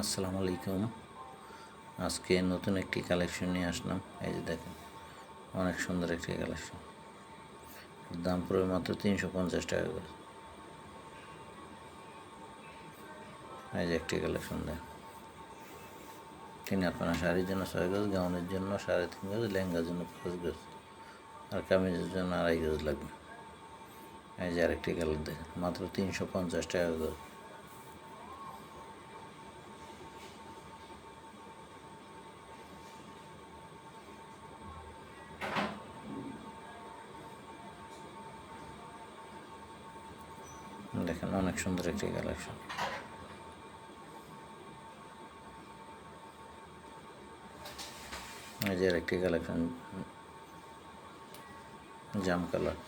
আসসালামু আলাইকুম। আজকে নতুন একটি কালেকশন নিয়ে আসলাম। এই যে দেখেন, অনেক সুন্দর একটি কালেকশন দাম পড়বে মাত্র তিনশো পঞ্চাশ টাকা করে। এই যে একটি কালেকশন দেন। তিনি আপনার শাড়ির জন্য ছয় গজ, গাউনের জন্য সাড়ে তিন গজ, লেহেঙ্গার জন্য পাঁচ গজ, আর কামিজের জন্য আড়াই গজ লাগবে। এই যে আরেকটি কালার দেখেন, মাত্র তিনশো পঞ্চাশ টাকা করে। দেখেন অনেক সুন্দর একটি কালেকশন এই যে একটি কালেকশন জাম কালার